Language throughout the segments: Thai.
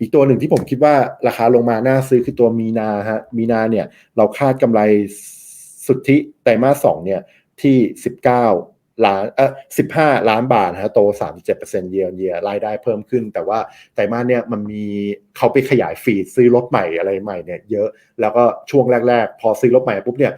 อีกตัวหนึ่งที่ผมคิดว่าราคาลงมาน่าซื้อคือตัวมีนาฮะมีนาเนี่ยเราคาดกำไรสุทธิไตรมาสสองเนี่ยที่ 19 ล้านเออ15 ล้านบาทนะฮะโต 37%เยียร์เยียรายได้เพิ่มขึ้น แต่ว่าไตรมาสเนี่ยมันมีเขาไปขยายฟีดซื้อรถใหม่อะไรใหม่เนี่ยเยอะแล้วก็ช่วงแรก ๆ พอซื้อรถใหม่ปุ๊บเนี่ย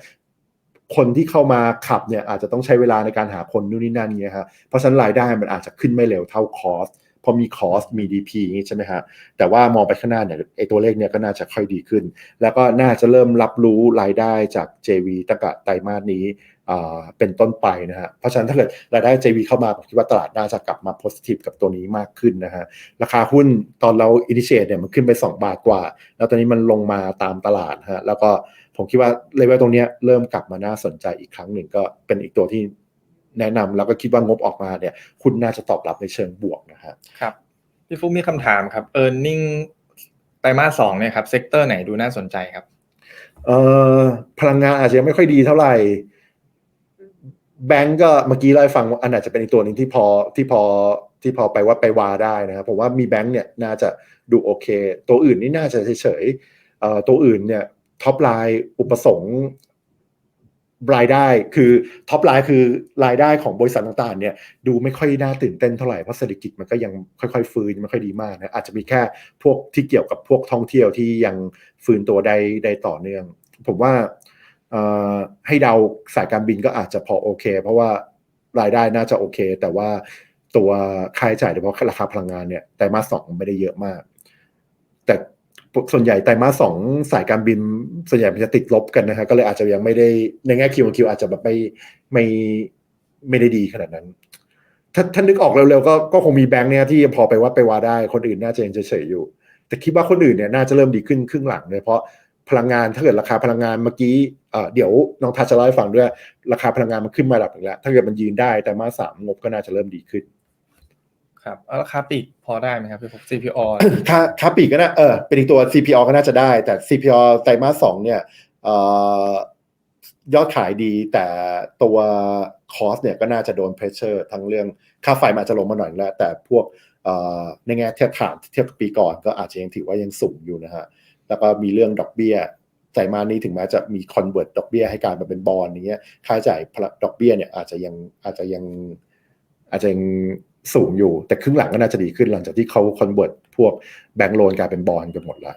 คนที่เข้ามาขับเนี่ยอาจจะต้องใช้เวลาในการหาคนนู่นนี่นั่นเงี้ยฮะเพราะฉะนั้นรายได้มันอาจจะขึ้นไม่เร็วเท่าคอส อมีคอสมี DP อย่างงี้ใช่ไหมฮะแต่ว่ามองไปข้างหน้าเนี่ยไอตัวเลขเนี่ยก็น่าจะค่อยดีขึ้น แล้วก็น่าจะเริ่มรับรู้รายได้จาก JV ตั้งแต่ไตรมาสนี้เป็นต้นไปนะฮะเพราะฉะนั้นถ้าเกิดรายได้ JV เข้ามาผมคิดว่าตลาดน่าจะกลับมา positive กับตัวนี้มากขึ้นนะฮะราคาหุ้นตอนเรา initiate เนี่ยมันขึ้นไป 2 บาทกว่า แล้วตอนนี้มันลงมาตามตลาดฮะแล้วก็ผมคิดว่าเลเวลตรงนี้เริ่มกลับมาน่าสนใจอีกครั้งหนึ่งก็เป็นอีกตัวที่ แนะนำแล้วก็คิดว่างบออกมาเนี่ย คุณน่าจะตอบรับในเชิงบวกนะฮะครับพี่ฟุกมีคำถามครับ e a r n i n g ไตรมาสสองเนี่ยครับเซกเตอร์ไหนดูน่าสนใจครับเอ่อพลังงานอาจจะยังไม่ค่อยดีเท่าไหร่แบงก์ก็เมื่อกี้เราให้ฟังว่าอันอาจจะเป็นอีกตัวหนึ่งที่พอที่พอที่พอไปว่าไปวาได้นะครับผมว่ามีแบงก์เนี่ยน่าจะดูโอเค ตัวอื่นนี่น่าจะเฉยๆเอ่อตัวอื่นเนี่ยท็อปไลน์อุปสงค์ รายได้คือท็อปไลน์คือรายได้ของบริษัทต่างๆเนี่ยดูไม่ค่อยน่าตื่นเต้นเท่าไหร่เพราะเศรษฐกิจมันก็ยังค่อยๆ ฟื้นไม่ค่อยดีมากนะอาจจะมีแค่พวกที่เกี่ยวกับพวกท่องเที่ยวที่ยังฟื้นตัวได้ได้ต่อเนื่อง ผมว่าให้เดาสายการบินก็อาจจะพอโอเค เพราะว่ารายได้น่าจะโอเค แต่ว่าตัวค่าใช้จ่ายโดยเฉพาะราคาพลังงานเนี่ยไตรมาสองไม่ได้เยอะมาก แต่ ส่วนใหญ่ไตรมาสสองสายการบินส่วนใหญ่มันจะติดลบกันนะฮะก็เลยอาจจะยังไม่ได้ในแง่คิวคิวอาจจะแบบไม่ไม่ไม่ได้ดีขนาดนั้น ถ้าถ้านึกออกเร็วๆก็ก็คงมีแบงค์เนี่ยที่พอไปวัดไปว่าได้คนอื่นน่าจะยังเฉยๆอยู่ แต่คิดว่าคนอื่นเนี่ยน่าจะเริ่มดีขึ้นครึ่งหลังเลยเพราะพลังงานถ้าเกิดราคาพลังงานเมื่อกี้เดี๋ยวน้องทัชจะเล่าให้ฟังด้วย ราคาพลังงานมันขึ้นมาระดับหนึ่งแล้ว ถ้าเกิดมันยืนได้แต่มาสามงบก็น่าจะเริ่มดีขึ้น ครับราคาปีกพอได้ไหมครับพี่พก CPO ค่าค่าปีกก็น่าเออเป็นอีกตัว CPO ก็น่าจะได้ แต่ CPO ไตรมาสสองเนี่ยยอดขายดีแต่ตัวคอสเนี่ยก็น่าจะโดนเพรสเชอร์ทั้งเรื่องค่าไฟมาจะลงมาหน่อยแล้ว แต่พวกในแง่เทียบฐานเทียบปีก่อนก็อาจจะยังถือว่ายังสูงอยู่นะฮะแล้วก็มีเรื่องดอกเบี้ยใจมานี้ถึงแม้จะมีคอนเวิร์ตดอกเบี้ยให้การมาเป็นบอลอย่างเงี้ยค่าใช้จ่ายดอกเบี้ยเนี่ยอาจจะยังอาจจะยังอาจจะยัง สูงอยู่ แต่ครึ่งหลังก็น่าจะดีขึ้นหลังจากที่เขาคอนเวิร์ตพวกแบงก์โลนกลายเป็นบอลกันหมดละ